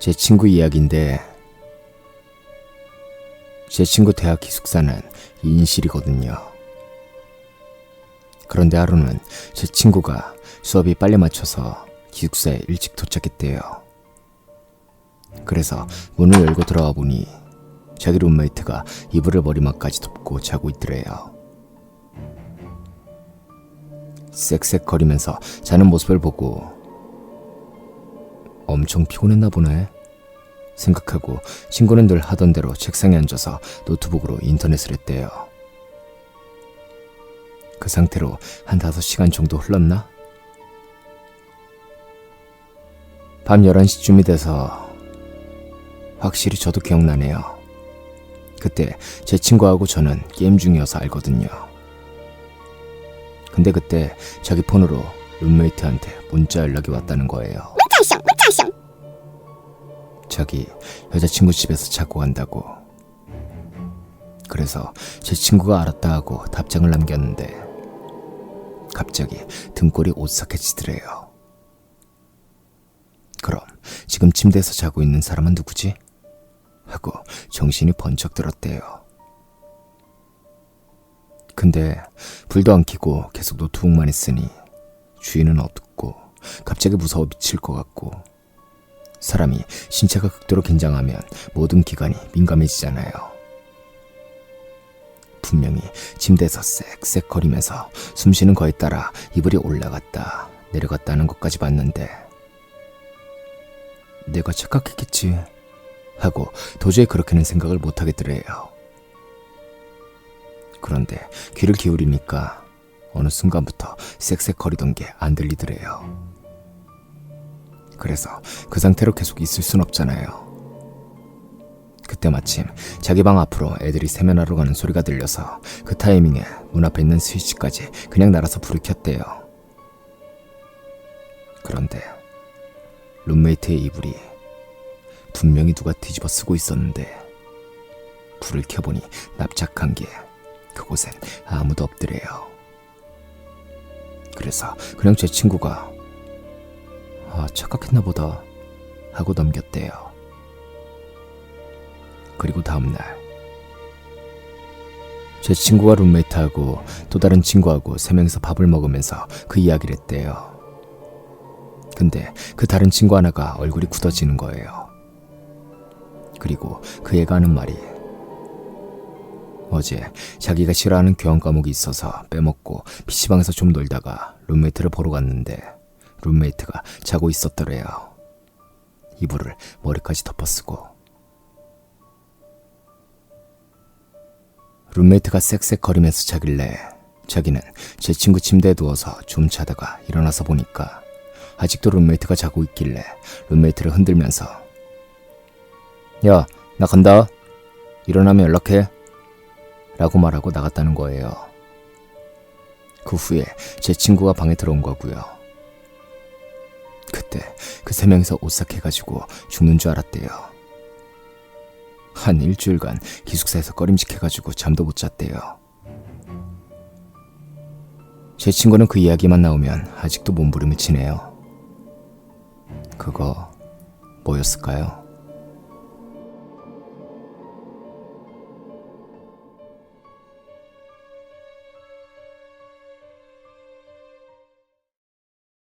제 친구 이야기인데 제 친구 대학 기숙사는 2인실이거든요. 그런데 하루는 제 친구가 수업이 빨리 맞춰서 기숙사에 일찍 도착했대요. 그래서 문을 열고 들어와 보니 자기 룸메이트가 이불을 머리맡까지 덮고 자고 있더래요. 쌕쌕거리면서 자는 모습을 보고 엄청 피곤했나 보네. 생각하고 친구는 늘 하던 대로 책상에 앉아서 노트북으로 인터넷을 했대요. 그 상태로 한 5시간 정도 흘렀나? 밤 11시쯤이 돼서 확실히 저도 기억나네요. 그때 제 친구하고 저는 게임 중이어서 알거든요. 근데 그때 자기 폰으로 룸메이트한테 문자 연락이 왔다는 거예요. 자기 여자친구 집에서 자고 간다고. 그래서 제 친구가 알았다 하고 답장을 남겼는데 갑자기 등골이 오싹해지더래요. 그럼 지금 침대에서 자고 있는 사람은 누구지? 하고 정신이 번쩍 들었대요. 근데 불도 안 켜고 계속 노트북만 했으니 주인은 어둡고 갑자기 무서워 미칠 것 같고 사람이 신체가 극도로 긴장하면 모든 기관이 민감해지잖아요. 분명히 침대에서 쌕쌕 거리면서 숨쉬는 거에 따라 이불이 올라갔다 내려갔다는 것까지 봤는데 내가 착각했겠지 하고 도저히 그렇게는 생각을 못하겠더래요. 그런데 귀를 기울이니까 어느 순간부터 쌕쌕거리던 게 안 들리더래요. 그래서 그 상태로 계속 있을 순 없잖아요. 그때 마침 자기 방 앞으로 애들이 세면하러 가는 소리가 들려서 그 타이밍에 문 앞에 있는 스위치까지 그냥 날아서 불을 켰대요. 그런데 룸메이트의 이불이 분명히 누가 뒤집어 쓰고 있었는데 불을 켜보니 납작한 게 그곳엔 아무도 없더래요. 그래서 그냥 제 친구가 아, 착각했나 보다 하고 넘겼대요. 그리고 다음날 제 친구가 룸메이트하고 또 다른 친구하고 세 명이서 밥을 먹으면서 그 이야기를 했대요. 근데 그 다른 친구 하나가 얼굴이 굳어지는 거예요. 그리고 그 애가 하는 말이 어제 자기가 싫어하는 교환 과목이 있어서 빼먹고 PC방에서 좀 놀다가 룸메이트를 보러 갔는데 룸메이트가 자고 있었더래요. 이불을 머리까지 덮어쓰고. 룸메이트가 쌕쌕거리면서 자길래 자기는 제 친구 침대에 누워서 좀 자다가 일어나서 보니까 아직도 룸메이트가 자고 있길래 룸메이트를 흔들면서 야, 나 간다. 일어나면 연락해. 라고 말하고 나갔다는 거예요. 그 후에 제 친구가 방에 들어온 거고요. 그때 그 세 명이서 오싹해가지고 죽는 줄 알았대요. 한 일주일간 기숙사에서 꺼림직해가지고 잠도 못 잤대요. 제 친구는 그 이야기만 나오면 아직도 몸부림을 치네요. 그거 뭐였을까요?